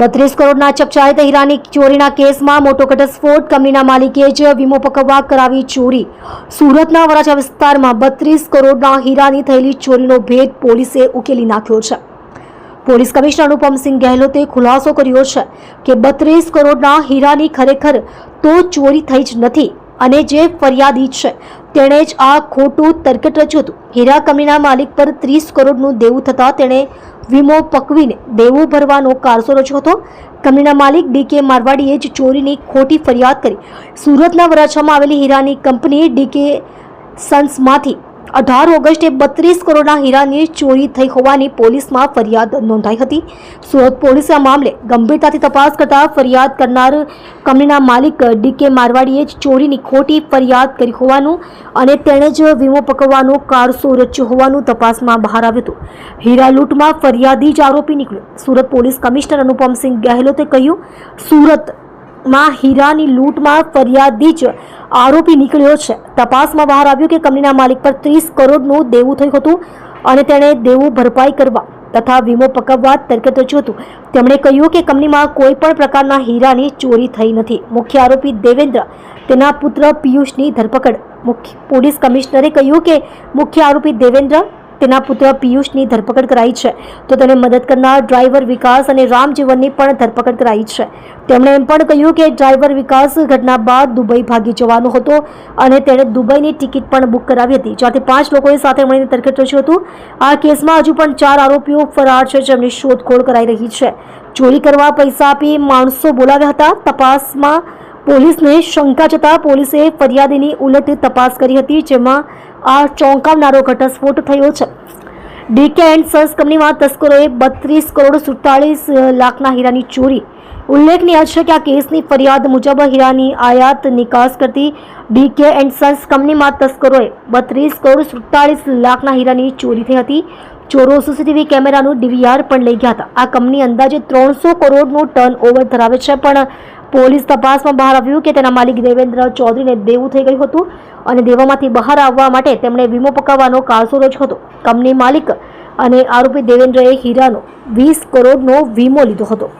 બત્રીસ કરોડના ચકચારિત હીરાની ચોરીના કેસમાં મોટો ઘટસ્ફોટ. કંપનીના માલિકે જ વીમો પકવવા કરાવી ચોરી. સુરતના વરાછા વિસ્તારમાં બત્રીસ કરોડના હીરાની થયેલી ચોરીનો ભેદ પોલીસે ઉકેલી નાખ્યો છે. પોલીસ કમિશનર અનુપમસિંહ ગહેલોતે ખુલાસો કર્યો છે કે બત્રીસ કરોડના હીરાની ખરેખર તો ચોરી થઈ જ નથી અને જે ફરિયાદી છે તેણે જ આ ખોટું તર્કટ રચ્યું હતું. હીરા કંપનીના માલિક પર ત્રીસ કરોડનું દેવું થતાં તેણે વીમો પકવીને દેવું ભરવાનો કારસો રચ્યો હતો. કંપનીના માલિક ડીકે મારવાડીએ જ ચોરીની ખોટી ફરિયાદ કરી. સુરતના વરાછામાં આવેલી હીરાની કંપની ડીકે સન્સમાંથી અઢાર ઓગસ્ટે બત્રીસ કરોડના હીરાની ચોરી થઈ હોવાની પોલીસમાં ફરિયાદ નોંધાઈ હતી. સુરત પોલીસે આ મામલે ગંભીરતાથી તપાસ કરતા ફરિયાદ કરનાર કંપનીના માલિક ડીકે મારવાડીએ ચોરીની ખોટી ફરિયાદ કરી હોવાનું અને તેણે જ વીમો પકવવાનો કારસો રચ્યો હોવાનું તપાસમાં બહાર આવ્યું હતું. હીરા લૂંટમાં ફરિયાદી જ આરોપી નીકળ્યો. સુરત પોલીસ કમિશનર અનુપમસિંહ ગહેલોતે કહ્યું, સુરત માં હીરાની લૂંટમાં ફરિયાદી જ આરોપી નીકળ્યો છે. તપાસમાં બહાર આવ્યું કે કંપનીના માલિક પર ત્રીસ કરોડનું દેવું થયું હતું અને તેણે દેવું ભરપાઈ કરવા તથા વીમો પકવવા તરકત રચ્યું હતું. તેમણે કહ્યું કે કંપનીમાં કોઈ પણ પ્રકારના હીરાની ચોરી થઈ નથી. મુખ્ય આરોપી દેવેન્દ્ર, તેના પુત્ર પિયુષની ધરપકડ. મુખ્ય પોલીસ કમિશનરે કહ્યું કે મુખ્ય આરોપી દેવેન્દ્ર તેના પુત્ર પિયુષની ધરપકડ કરાઈ છે. તો તેને મદદ કરનાર ડ્રાઈવર વિકાસ અને રામજીવનની પણ ધરપકડ કરાઈ છે. તેમણે એમ પણ કહ્યું કે ડ્રાઈવર વિકાસ ઘટના બાદ દુબઈ ભાગી જવાનો હતો અને તેણે દુબઈની ટિકિટ પણ બુક કરાવી હતી. જ્યાંથી પાંચ લોકોએ સાથે મળીને તરકટ રચ્યું હતું. આ કેસમાં હજુ પણ ચાર આરોપીઓ ફરાર છે જેમની શોધખોળ કરાઈ રહી છે. ચોરી કરવા પૈસા આપી માણસો બોલાવ્યા હતા. તપાસમાં પોલીસને શંકા જતા પોલીસે ફરિયાદીની ઉલટ તપાસ કરી હતી, જેમાં આ ચોંકાવનારો ઘટસ્ફોટ થયો છે. ડીકે એન્ડ સન્સ કંપનીમાં તસ્કરોએ બત્રીસ કરોડ સુડતાલીસ લાખના હીરાની ચોરી. ઉલ્લેખનીય છે કે આ કેસની ફરિયાદ મુજબ હીરાની આયાત નિકાસ કરતી ડીકે એન્ડ સન્સ કંપનીમાં તસ્કરોએ બત્રીસ કરોડ સુડતાલીસ લાખના હીરાની ચોરી થઈ હતી. ચોરો સીસીટીવી કેમેરાનું ડીવીઆર પણ લઈ ગયા હતા. આ કંપની અંદાજે ત્રણસો કરોડનું ટર્ન ઓવર ધરાવે છે, પણ પોલીસ તપાસમાં બહાર આવ્યું કે તેના માલિક દેવેન્દ્ર ચૌધરીને દેવું થઈ ગયું હતું અને દેવામાંથી બહાર આવવા માટે તેમણે વીમો પકાવવાનો કારસો રચ્યો હતો. કંપની માલિક અને આરોપી દેવેન્દ્રએ હીરાનો વીસ કરોડનો વીમો લીધો હતો.